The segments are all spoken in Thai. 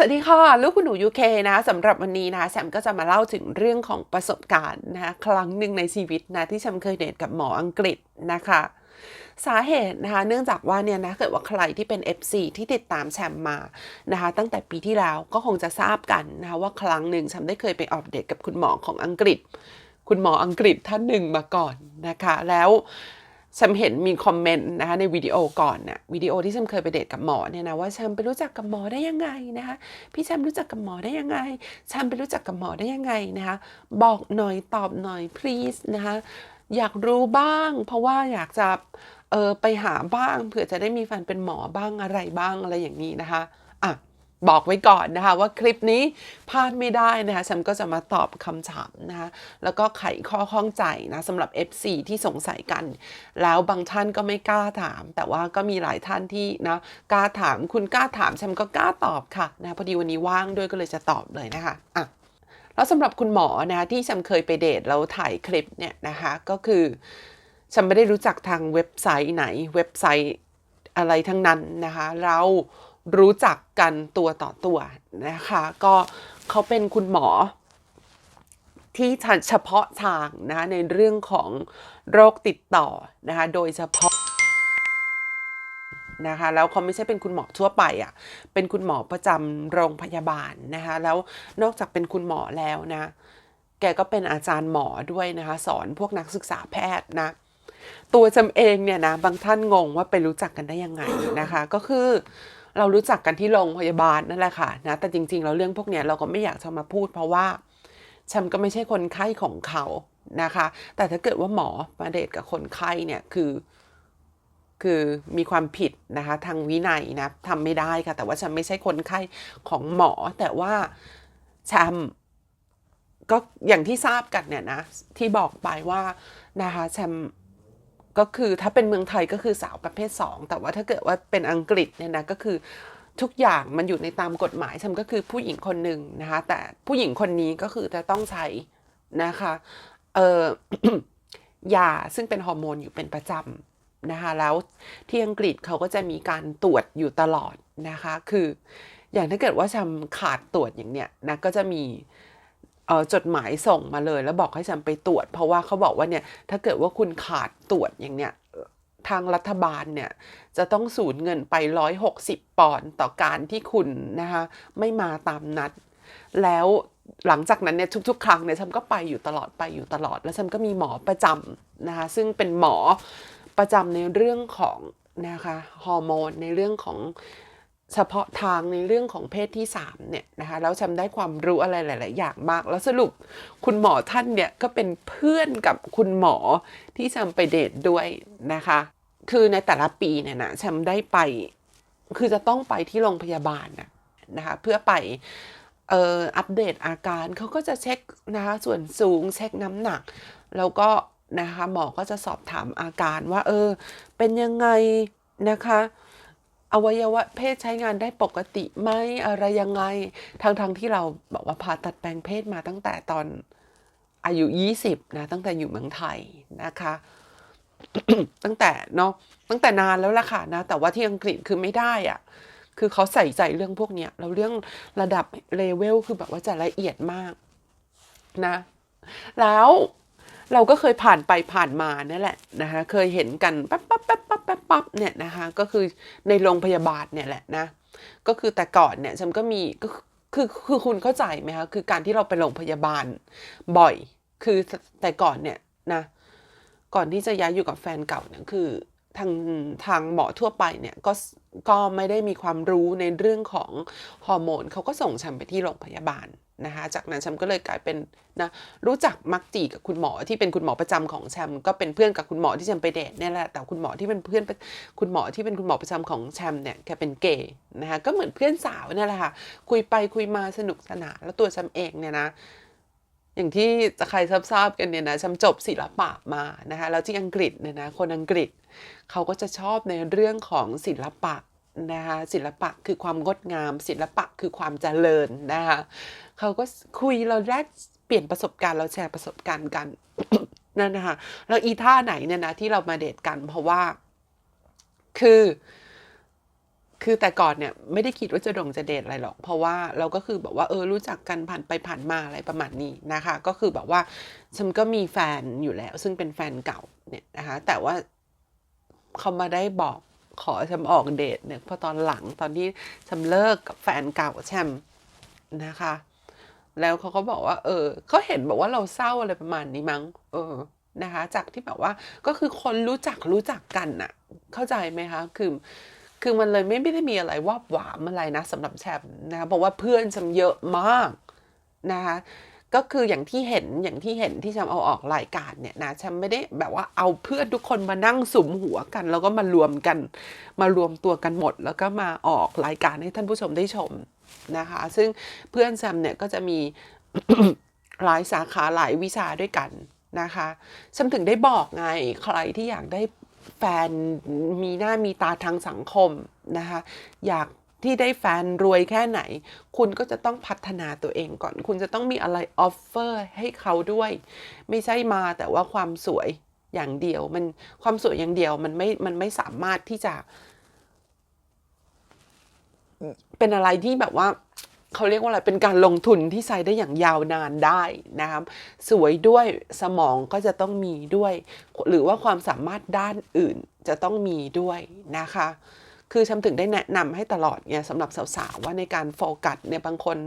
สวัสดีค่ะ ลูกคุณหนูยูเคนะสำหรับวันนี้นะแซมก็จะมาเล่าถึงเรื่องของประสบการณ์นะครั้งหนึ่งในชีวิตนะที่แซมเคยเดทกับหมออังกฤษนะคะ สาเหตุนะคะเนื่องจากว่าเนี่ยนะเกิดว่าใครที่เป็น FC ที่ติดตามแชมมานะคะตั้งแต่ปีที่แล้วก็คงจะทราบกันนะคะว่าครั้งหนึ่งแชมได้เคยไปออกเดทกับคุณหมอของอังกฤษ คุณหมออังกฤษท่านหนึ่งมาก่อนนะคะ แล้ว ฉันเห็นมีคอมเมนต์นะคะในวิดีโอก่อนนี่ยวิดีโอที่ฉันเคยไปเดทกับหมอเนี่ยนะว่าฉันไปรู้จักกับหมอได้ยังไงนะคะพี่แชมรู้จักกับหมอได้ยังไงฉันไปรู้จักกับหมอได้ยังไงนะคะบอกหน่อยตอบหน่อย please นะคะอยากรู้บ้าง เพราะว่าอยากจะเออไปหาบ้างเผื่อจะได้มีแฟนเป็นหมอบ้างอะไรบ้างอะไรอย่างนี้นะคะอะ บอกไว้ก่อนนะคะว่าคลิปนี้พลาดไม่ได้นะคะฉันก็จะมาตอบคำถามนะคะแล้วก็ไขข้อข้องใจนะสำหรับ FC ที่สงสัยกัน แล้วบางท่านก็ไม่กล้าถาม แต่ว่าก็มีหลายท่านที่นะกล้าถามคุณกล้าถามฉันก็กล้าตอบค่ะนะพอดีวันนี้ว่างด้วยก็เลยจะตอบเลยนะคะอะแล้วสำหรับคุณหมอนะคะที่ฉันเคยไปเดทแล้วถ่ายคลิปเนี่ยนะคะก็คือฉันไม่ได้รู้จักทางเว็บไซต์ไหนเว็บไซต์อะไรทั้งนั้นนะคะเรา รู้จักกันตัวต่อตัวนะคะ ก็เขาเป็นคุณหมอที่เฉพาะทางนะในเรื่องของโรคติดต่อนะคะโดยเฉพาะนะคะแล้วเขาไม่ใช่เป็นคุณหมอทั่วไปอะ่ะเป็นคุณหมอประจำโรงพยาบาลนะคะแล้วนอกจากเป็นคุณหมอแล้วนะ แกก็เป็นอาจารย์หมอด้วยนะคะ สอนพวกนักศึกษาแพทย์นะตัวจำเองเนี่ยนะบางท่านงงว่าไปรู้จักกันได้ยังไงนะคะ ก็คือ เรารู้จักกันที่โรงพยาบาลนั่นแหละค่ะนะแต่จริงๆเราเรื่องพวกเนี้ยเราก็ไม่อยากจะมาพูด เพราะว่าฉันก็ไม่ใช่คนไข้ของเขานะคะ แต่ถ้าเกิดว่าหมอมาเดทกับคนไข้เนี่ยคือคือมีความผิดนะคะทางวินัยนะทำไม่ได้ค่ะ แต่ว่าฉันไม่ใช่คนไข้ของหมอ แต่ว่าแชมก็อย่างที่ทราบกันเนี่ยนะที่บอกไปว่านะคะแชม ก็คือถ้าเป็นเมืองไทยก็คือสาวประเภท 2 แต่ว่าถ้าเกิดว่าเป็นอังกฤษเนี่ยนะก็คือทุกอย่างมันอยู่ในตามกฎหมายฉันก็คือผู้หญิงคนหนึ่งนะคะ แต่ผู้หญิงคนนี้ก็คือจะต้องใช้นะคะเออยาซึ่งเป็นฮอร์โมนอยู่เป็นประจำนะคะแล้วที่อังกฤษเขาก็จะมีการตรวจอยู่ตลอดนะคะ คือ อย่างถ้าเกิดว่าฉันขาดตรวจอย่างเนี้ยนะก็จะมี จดหมายส่งมาเลย แล้วบอกให้ฉันไปตรวจ เพราะว่าเขาบอกว่าเนี่ยถ้าเกิดว่าคุณขาดตรวจอย่างเนี้ยทางรัฐบาลเนี่ยจะต้องสูญเงินไป 160 ปอนด์ต่อการที่คุณนะคะไม่มาตามนัด แล้วหลังจากนั้นเนี่ยทุก ๆ ครั้งเนี่ยฉันก็ไปอยู่ตลอดไปอยู่ตลอด แล้วฉันก็มีหมอประจำนะคะซึ่งเป็นหมอประจำในเรื่องของนะคะฮอร์โมนในเรื่องของ เฉพาะทางในเรื่องของเพศที่3เนี่ยนะคะแล้วฉันได้ความรู้อะไรหลาย ๆ อย่างมาก แล้วสรุปคุณหมอท่านเนี่ยก็เป็นเพื่อนกับคุณหมอที่ฉันไปเดทด้วยนะคะ คือในแต่ละปีเนี่ยนะฉันได้ไป คือจะต้องไปที่โรงพยาบาลนะนะคะเพื่อไปเอ่ออัปเดตอาการเขาก็จะเช็คนะคะส่วนสูงเช็คน้ำหนัก แล้วก็นะคะหมอก็จะสอบถามอาการว่า เออ เป็นยังไงนะคะ อวัยวะเพศใช้งานได้ปกติไหมอะไรยังไงทั้งๆทที่เราบอกว่าผ่าตัดแปลงเพศมาตั้งแต่ตอนอายุ 20 นะ ตั้งแต่อยู่เมืองไทยนะคะ ตั้งแต่เนาะตั้งแต่นานแล้วล่ะค่ะนะ แต่ว่าที่อังกฤษคือไม่ได้อะคือเขาใส่ใจเรื่องพวกเนี้ยแล้วเรื่องระดับเลเวลคือแบบว่าจะละเอียดมากนะ แล้วเราก็เคยผ่านไปผ่านมาเนี่ยแหละนะคะเคยเห็นกันปั๊บปั๊บปั๊บปั๊บปั๊บ ปั๊บเนี่ยนะคะก็คือในโรงพยาบาลเนี่ยแหละนะก็คือแต่ก่อนเนี่ยฉันก็มีก็คือคือคุณเข้าใจไหมคะคือการที่เราไปโรงพยาบาลบ่อย คือแต่ก่อนเนี่ยนะก่อนที่จะย้ายอยู่กับแฟนเก่าเนี่ยคือ ทางทางหมอทั่วไปเนี่ยก็ก็ไม่ได้มีความรู้ในเรื่องของฮอร์โมนเขาก็ส่งฉันไปที่โรงพยาบาลนะคะจากนั้นแชมก็เลยกลายเป็นนะรู้จักมักจีกับคุณหมอที่เป็นคุณหมอประจำของแชมก็เป็นเพื่อนกับคุณหมอที่แชมไปเดทเนี่ยแหละแต่คุณหมอที่เป็นเพื่อนคุณหมอที่เป็นคุณหมอประจำของแชมเนี่ยแกเป็นเกย์นะคะก็เหมือนเพื่อนสาวเนี่ยแหละค่ะคุยไปคุยมาสนุกสนานแล้วตัวแชมเองเนี่ยนะ อย่างที่จะใครทราบๆกันเนี่ยนะฉันจบศิลปะมานะคะแล้วที่อังกฤษเนี่ยนะคนอังกฤษเขาก็จะชอบในเรื่องของศิลปะนะคะศิลปะคือความงดงาม ศิลปะคือความเจริญนะคะเขาก็คุยเราแลกเปลี่ยนประสบการณ์เราแชร์ประสบการณ์กันนั่นนะคะแล้วอีท่าไหนเนี่ยนะที่เรามาเดทกันเพราะว่าคือ คือแต่ก่อนเนี่ยไม่ได้คิดว่าจะดงจะเดทอะไรหรอก เพราะว่าเราก็คือแบบว่าเออรู้จักกันผ่านไปผ่านมาอะไรประมาณนี้นะคะ ก็คือแบบว่าฉันก็มีแฟนอยู่แล้ว ซึ่งเป็นแฟนเก่าเนี่ยนะคะ แต่ว่าเขามาได้บอกขอฉันออกเดทเนี่ยพอตอนหลังตอนที่ฉันเลิกกับแฟนเก่าแชมนะคะ แล้วเขาก็บอกว่า เออเขาเห็นบอกว่าเราเศร้าอะไรประมาณนี้มั้ง เออนะคะ จากที่แบบว่าก็คือคนรู้จักรู้จักกันน่ะ เข้าใจไหมคะ คือ คือมันเลยไม่ไม่ได้มีอะไรว่าบหวามอะไรนะสำหรับแชมป์นะคะเพราะว่าเพื่อนแชมเยอะมากนะคะก็คืออย่างที่เห็นอย่างที่เห็นที่แชมเอาออกรายการเนี่ยนะแชมไม่ได้แบบว่าเอาเพื่อนทุกคนมานั่งสุมหัวกัน แล้วก็มารวมกัน มารวมตัวกันหมด แล้วก็มาออกรายการให้ท่านผู้ชมได้ชมนะคะ ซึ่งเพื่อนแชมเนี่ยก็จะมีหลายสาขาหลายวิชาด้วยกันนะคะฉันถึงได้บอกไง ใครที่อยากได้ แฟนมีหน้ามีตาทางสังคมนะคะ อยากที่ได้แฟนรวยแค่ไหน คุณก็จะต้องพัฒนาตัวเองก่อน คุณจะต้องมีอะไรออฟเฟอร์ให้เขาด้วย ไม่ใช่มาแต่ว่าความสวยอย่างเดียว มันความสวยอย่างเดียวมันไม่ มันไม่สามารถที่จะ เป็นอะไรที่แบบว่า เขาเรียกว่าอะไรเป็นการลงทุนที่ใช้ได้อย่างยาวนานได้นะครับ สวยด้วยสมองก็จะต้องมีด้วย หรือว่าความสามารถด้านอื่นจะต้องมีด้วยนะคะ คือฉันถึงได้แนะนำให้ตลอดเนี่ยสำหรับสาวๆว่าในการโฟกัสเนี่ยบางคน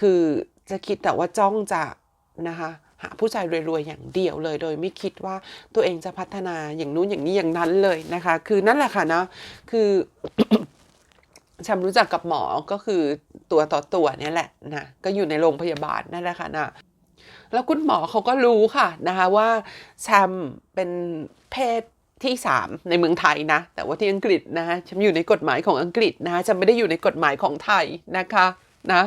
คือจะคิดแต่ว่าจ้องจะนะคะหาผู้ชายรวยๆอย่างเดียวเลย โดยไม่คิดว่าตัวเองจะพัฒนาอย่างนู้นอย่างนี้อย่างนั้นเลยนะคะ คือนั่นแหละค่ะเนาะคือ ฉันรู้จักกับหมอก็คือตัวต่อตัวเนี่ยแหละนะก็อยู่ในโรงพยาบาลนั่นแหละค่ะนะแล้วคุณหมอเขาก็รู้ค่ะนะคะว่าแชมเป็นเพศที่สามในเมืองไทยนะ แต่ว่าที่อังกฤษนะฮะฉันอยู่ในกฎหมายของอังกฤษนะฉันไม่ได้อยู่ในกฎหมายของไทยนะคะนะ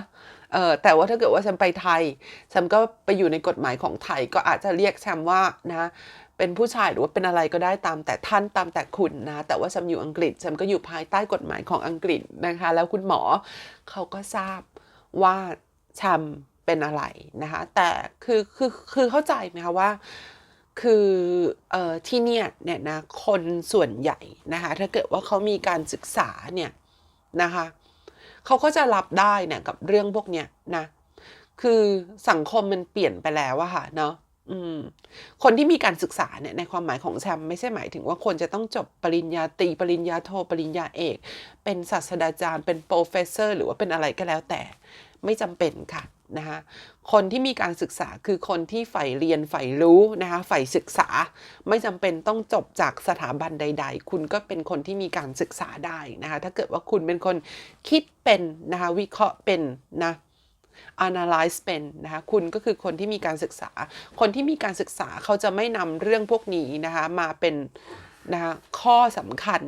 เออแต่ว่าถ้าเกิดว่าฉันไปไทยฉันก็ไปอยู่ในกฎหมายของไทยก็อาจจะเรียกแชมว่านะ เป็นผู้ชายหรือว่าเป็นอะไรก็ได้ตามแต่ท่านตามแต่คุณนะ แต่ว่าฉันอยู่อังกฤษฉันก็อยู่ภายใต้กฎหมายของอังกฤษนะคะ แล้วคุณหมอเขาก็ทราบว่าแชมเป็นอะไรนะคะ แต่คือคือคือเข้าใจไหมคะว่าคือออที่เนี่ยเนี่ยนะคนส่วนใหญ่นะคะถ้าเกิดว่าเขามีการศึกษาเนี่ยนะคะเขาก็จะรับได้เนี่ยกับเรื่องพวกเนี้ยนะคือสังคมมันเปลี่ยนไปแล้วอะค่ะเนาะ คนที่มีการศึกษาเนี่ยในความหมายของแชมป์ไม่ใช่หมายถึงว่าคนจะต้องจบปริญญาตรีปริญญาโทปริญญาเอก เป็นศาสตราจารย์เป็นโปรเฟสเซอร์ หรือว่าเป็นอะไรก็แล้วแต่ ไม่จำเป็นค่ะนะคะคนที่มีการศึกษาคือคนที่ใฝ่เรียนใฝ่รู้นะคะใฝ่ศึกษา ไม่จำเป็นต้องจบจากสถาบันใด ๆ คุณก็เป็นคนที่มีการศึกษาได้นะคะถ้าเกิดว่าคุณเป็นคนคิดเป็นนะคะวิเคราะห์เป็นนะ analyze เป็นนะคะคุณก็คือคนที่มีการศึกษา คนที่มีการศึกษาเขาจะไม่นำเรื่องพวกนี้นะคะมาเป็นนะคะข้อสำคัญ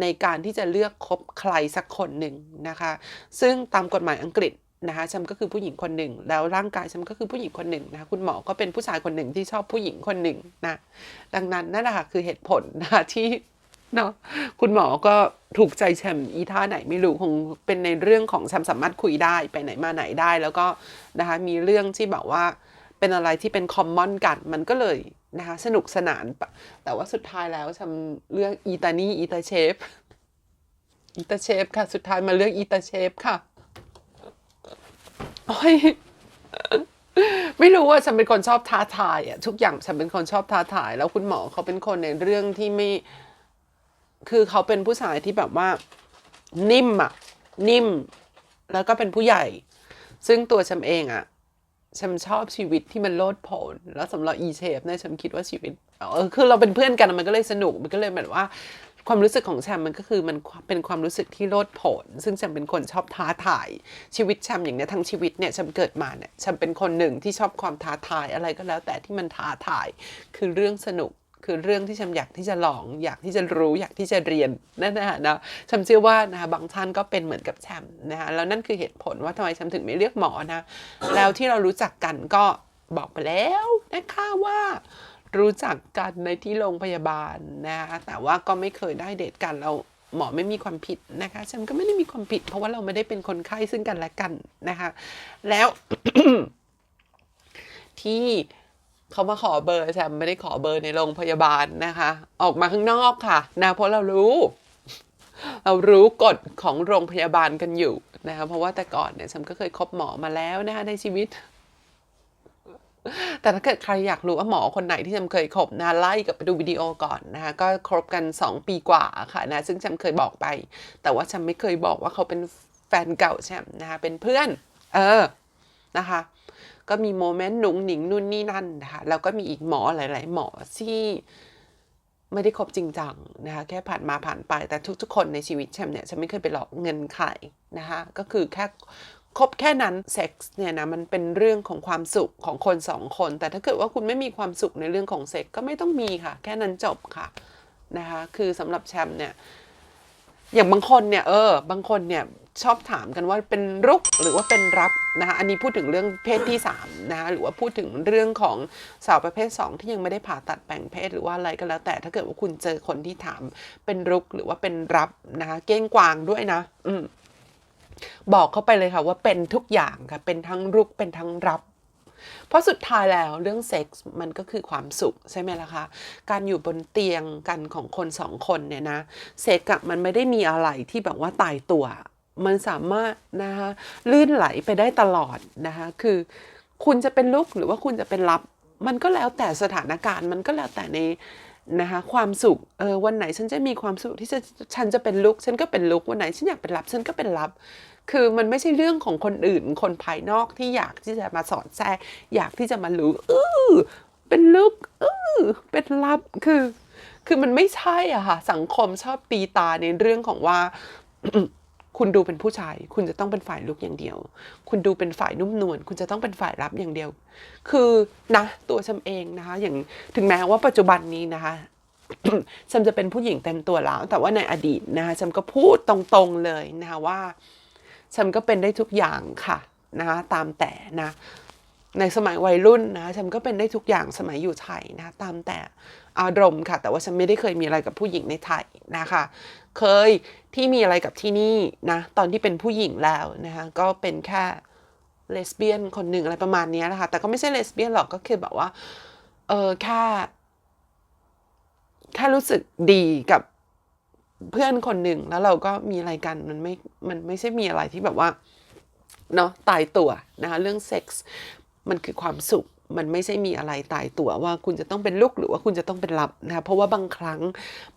ในการที่จะเลือกคบใครสักคนหนึ่งนะคะซึ่งตามกฎหมายอังกฤษนะคะฉันก็คือผู้หญิงคนหนึ่ง แล้วร่างกายฉันก็คือผู้หญิงคนหนึ่งนะคะคุณหมอก็เป็นผู้ชายคนหนึ่งที่ชอบผู้หญิงคนหนึ่งนะดังนั้นนั่นแหละค่ะคือเหตุผลนะคะที่ เนาะคุณหมอก็ถูกใจแชมป์อีท่าไหนไม่รู้คงเป็นในเรื่องของแชมป์สามารถคุยได้ไปไหนมาไหนได้ แล้วก็นะคะมีเรื่องที่แบบว่าเป็นอะไรที่เป็นคอมมอนกันมันก็เลยนะคะสนุกสนาน แต่ว่าสุดท้ายแล้วแชมป์เลือกอีตานี่อีตาเชฟอีตาเชฟค่ะ สุดท้ายมาเลือกอีตาเชฟค่ะโอ้ยไม่รู้ว่าฉันเป็นคนชอบท้าทายอะทุกอย่างฉันเป็นคนชอบท้าทาย แล้วคุณหมอเขาเป็นคนในเรื่องที่ไม่ คือเขาเป็นผู้ชายที่แบบว่านิ่มอะนิ่ม แล้วก็เป็นผู้ใหญ่ ซึ่งตัวฉันเองอะฉันชอบชีวิตที่มันโลดโผนแล้วสำหรับอีเชฟเนี่ยฉันคิดว่าชีวิตเออคือเราเป็นเพื่อนกันมันก็เลยสนุกมันก็เลยแบบว่าความรู้สึกของแชมมันก็คือมันเป็นความรู้สึกที่โลดโผน ซึ่งแชมเป็นคนชอบท้าทาย ชีวิตแชมอย่างเนี้ยทั้งชีวิตเนี่ยแชมเกิดมาเนี่ยแชมเป็นคนหนึ่งที่ชอบความท้าทายอะไรก็แล้วแต่ที่มันท้าทายคือเรื่องสนุก คือเรื่องที่ชมป์อยากที่จะลอง อยากที่จะรู้อยากที่จะเรียนนั่นนะฮะนะชมป์เชื่อว่านะคะบางท่านก็เป็นเหมือนกับแชมนะคะแล้วนั่นคือเหตุผลว่าทำไมชมป์ถึงไม่เลือกหมอนะแล้วที่เรารู้จักกันก็บอกไปแล้วนะคะว่ารู้จักกันในที่โรงพยาบาลนะคะแต่ว่าก็ไม่เคยได้เดทกันเราหมอไม่มีความผิดนะคะฉันก็ไม่ได้มีความผิด เพราะว่าเราไม่ได้เป็นคนไข้ซึ่งกันและกันนะคะ แล้วที่ เขามาขอเบอร์แชมไม่ได้ขอเบอร์ในโรงพยาบาลนะคะ ออกมาข้างนอกค่ะนะเพราะเรารู้ เรารู้กฎของโรงพยาบาลกันอยู่นะคะเพราะว่าแต่ก่อนเนี่ยฉันก็เคยคบหมอมาแล้วนะคะในชีวิต แต่ถ้าเกิดใครอยากรู้ว่าหมอคนไหนที่ฉันเคยคบนะไล่กับไปดูวิดีโอก่อนนะคะก็คบกัน 2 ปีกว่าค่ะนะซึ่งฉันเคยบอกไป แต่ว่าฉันไม่เคยบอกว่าเขาเป็นแฟนเก่าแชมนะคะเป็นเพื่อน เออ นะคะ ก็มีโมเมนต์หนุ่งหนิงนู่นนี่นั่นนะคะแล้วก็มีอีกหมอหลาย ๆ หมอที่ไม่ได้คบจริงจังนะคะแค่ผ่านมาผ่านไปแต่ทุก ๆ คนในชีวิตแชมเนี่ยฉันไม่เคยไปหลอกเงินใครนะคะก็คือแค่คบแค่นั้นเซ็กส์เนี่ยนะมันเป็นเรื่องของความสุขของคนสองคน แต่ถ้าเกิดว่าคุณไม่มีความสุขในเรื่องของเซ็กส์ก็ไม่ต้องมีค่ะ แค่นั้นจบค่ะนะคะคือสำหรับแชมเนี่ยอย่างบางคนเนี่ยเออบางคนเนี่ย ชอบถามกันว่าเป็นรุกหรือว่าเป็นรับนะคะอันนี้พูดถึงเรื่องเพศที่3นะคะหรือว่าพูดถึงเรื่องของสาวประเภท 2 ที่ยังไม่ได้ผ่าตัดแปลงเพศหรือว่าอะไรก็แล้ว แต่ถ้าเกิดว่าคุณเจอคนที่ถามเป็นรุกหรือว่าเป็นรับนะคะเก้งกวางด้วยนะ อืมบอกเขาไปเลยค่ะว่าเป็นทุกอย่างค่ะเป็นทั้งรุกเป็นทั้งรับเพราะสุดท้ายแล้วเรื่องเซ็กส์มันก็คือความสุขใช่ไหมล่ะคะ การอยู่บนเตียงกันของคนสองคนเนี่ยนะ เซ็กส์มันไม่ได้มีอะไรที่แบบว่าตายตัว มันสามารถนะคะลื่นไหลไปได้ตลอดนะคะคือคุณจะเป็นลุกหรือว่าคุณจะเป็นรับ มันก็แล้วแต่สถานการณ์มันก็แล้วแต่ในนะคะความสุขเออวันไหนฉันจะมีความสุขที่จะฉันจะเป็นลุกฉันก็เป็นลุกวันไหนฉันอยากเป็นรับฉันก็เป็นรับ คือมันไม่ใช่เรื่องของคนอื่น คนภายนอกที่อยากที่จะมาสอนแทรกอยากที่จะมารู้เออเป็นลุกเออเป็นลับคือ คือมันไม่ใช่อะค่ะสังคมชอบตีตาในเรื่องของว่า คุณดูเป็นผู้ชาย คุณจะต้องเป็นฝ่ายลุกอย่างเดียว คุณดูเป็นฝ่ายนุ่มนวลคุณจะต้องเป็นฝ่ายรับอย่างเดียว คือนะตัวฉันเองนะคะ อย่างถึงแม้ว่าปัจจุบันนี้นะคะฉันจะเป็นผู้หญิงเต็มตัวแล้ว แต่ว่าในอดีตนะคะฉันก็พูดตรงๆเลยนะคะว่าฉันก็เป็นได้ทุกอย่างค่ะนะคะตามแต่นะในสมัยวัยรุ่นนะฉันก็เป็นได้ทุกอย่างสมัยอยู่ไทยนะตามแต่อารมณ์ค่ะ แต่ว่าฉันไม่ได้เคยมีอะไรกับผู้หญิงในไทยนะคะ เคยที่มีอะไรกับที่นี่นะ ตอนที่เป็นผู้หญิงแล้วนะคะก็เป็นแค่เลสเบี้ยนคนหนึ่งอะไรประมาณนี้นะคะ แต่ก็ไม่ใช่เลสเบี้ยนหรอกก็คือแบบว่า เออแค่แค่รู้สึกดีกับเพื่อนคนหนึ่งแล้วเราก็มีอะไรกันมันไม่ มันไม่ใช่มีอะไรที่แบบว่าเนาะตายตัวนะคะเรื่องเซ็กส์มันคือความสุข มันไม่ใช่มีอะไรตายตัวว่าคุณจะต้องเป็นลูกหรือว่าคุณจะต้องเป็นรับนะคะเพราะว่าบางครั้ง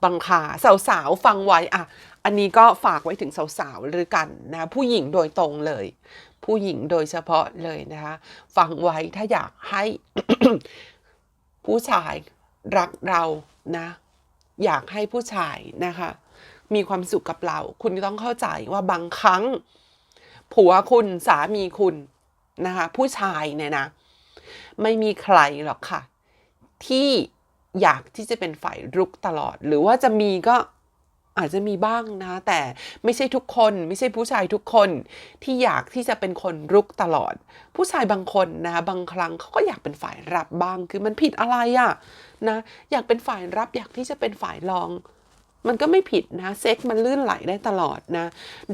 บางคาสาวๆฟังไว้อะอันนี้ก็ฝากไว้ถึงสาวๆหรือกันนะผู้หญิงโดยตรงเลย ผู้หญิงโดยเฉพาะเลยนะคะฟังไว้ถ้าอยากให้ ผู้ชายรักเรานะ อยากให้ผู้ชายนะคะ มีความสุขกับเรา คุณต้องเข้าใจว่าบางครั้ง ผัวคุณสามีคุณนะคะ ผู้ชายเนี่ยนะ ไม่มีใครหรอกค่ะ ที่อยากที่จะเป็นฝ่ายรุกตลอด หรือว่าจะมีก็อาจจะมีบ้างนะ แต่ไม่ใช่ทุกคน ไม่ใช่ผู้ชายทุกคนที่อยากที่จะเป็นคนรุกตลอด ผู้ชายบางคนนะบางครั้งเขาก็อยากเป็นฝ่ายรับบ้าง คือมันผิดอะไรอะนะ อยากเป็นฝ่ายรับอยากที่จะเป็นฝ่ายรอง มันก็ไม่ผิดนะ เซ็กมันลื่นไหลได้ตลอดนะ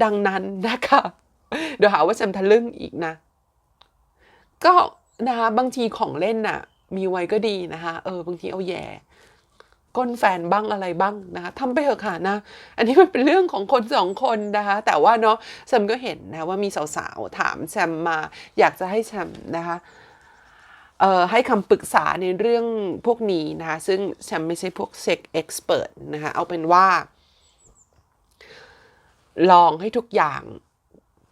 ดังนั้นนะคะเดี๋ยวหาว่าจำทะลึ่งอีกนะ ก็ นะคะบางทีของเล่นน่ะ มีไว้ก็ดีนะคะเออบางทีเอาแย่ก้นแฟนบ้างอะไรบ้างนะคะทำไปเถอะค่ะนะ อันนี้มันเป็นเรื่องของคนสองคนนะคะ แต่ว่าเนาะแซมก็เห็นนะว่ามีสาวๆ ถามแซมมา อยากจะให้แซมนะคะเอ่อให้คำปรึกษาในเรื่องพวกนี้นะคะ ซึ่งแซมไม่ใช่พวกเซ็กเอ็กซ์เพรสนะคะ เอาเป็นว่า ลองให้ทุกอย่าง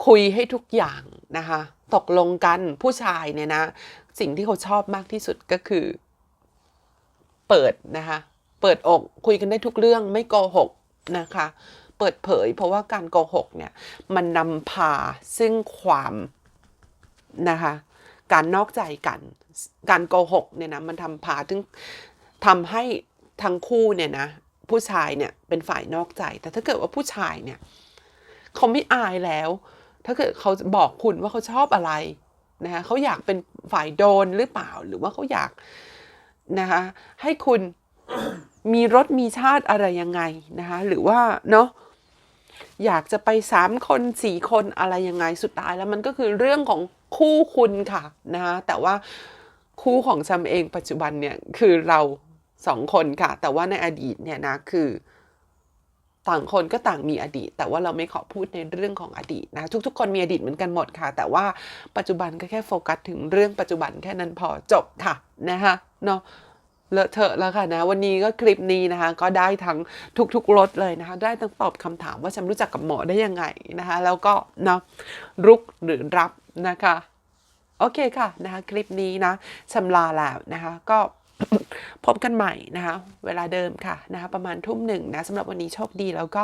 คุยให้ทุกอย่างนะคะ ตกลงกันผู้ชายเนี่ยนะ สิ่งที่เขาชอบมากที่สุดก็คือ เปิดนะคะ เปิดอกคุยกันได้ทุกเรื่องไม่โกหกนะคะ เปิดเผย เพราะว่าการโกหกเนี่ย มันนำพาซึ่งความนะคะ การนอกใจกัน การโกหกเนี่ยนะมันทำพาถึงทำให้ทั้งคู่เนี่ยนะผู้ชายเนี่ยเป็นฝ่ายนอกใจ แต่ถ้าเกิดว่าผู้ชายเนี่ยเขาไม่อายแล้ว ถ้าเกิดเขาบอกคุณว่าเขาชอบอะไรนะคะเขาอยากเป็นฝ่ายโดนหรือเปล่าหรือว่าเขาอยากนะคะให้คุณมีรสมีชาติอะไรยังไงนะคะหรือว่าเนาะอยากจะไปสามคนสี่คนอะไรยังไงสุดท้ายแล้วมันก็คือเรื่องของคู่คุณค่ะนะคะแต่ว่าคู่ของจำเองปัจจุบันเนี่ยคือเราสองคนค่ะ แต่ว่าในอดีตเนี่ยนะคือ ต่างคนก็ต่างมีอดีต แต่ว่าเราไม่ขอพูดในเรื่องของอดีตนะทุก ๆ คนมีอดีตเหมือนกันหมดค่ะ แต่ว่าปัจจุบันก็แค่โฟกัสถึงเรื่องปัจจุบันแค่นั้นพอจบค่ะนะคะเนาะเลอะเทอะแล้วค่ะนะวันนี้ก็คลิปนี้นะคะ ก็ได้ทั้งทุกๆรสเลยนะคะ ได้ทั้งตอบคำถามว่าฉันรู้จักกับหมอได้ยังไงนะคะ แล้วก็เนาะรุกหรือรับนะคะ โอเคค่ะนะคะ คลิปนี้นะชำลาแล้วนะคะ ก็ พบกันใหม่นะคะ เวลาเดิมค่ะนะคะ ประมาณทุ่มหนึ่งนะสำหรับวันนี้โชคดีแล้วก็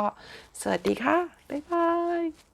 สวัสดีค่ะ บ๊ายบาย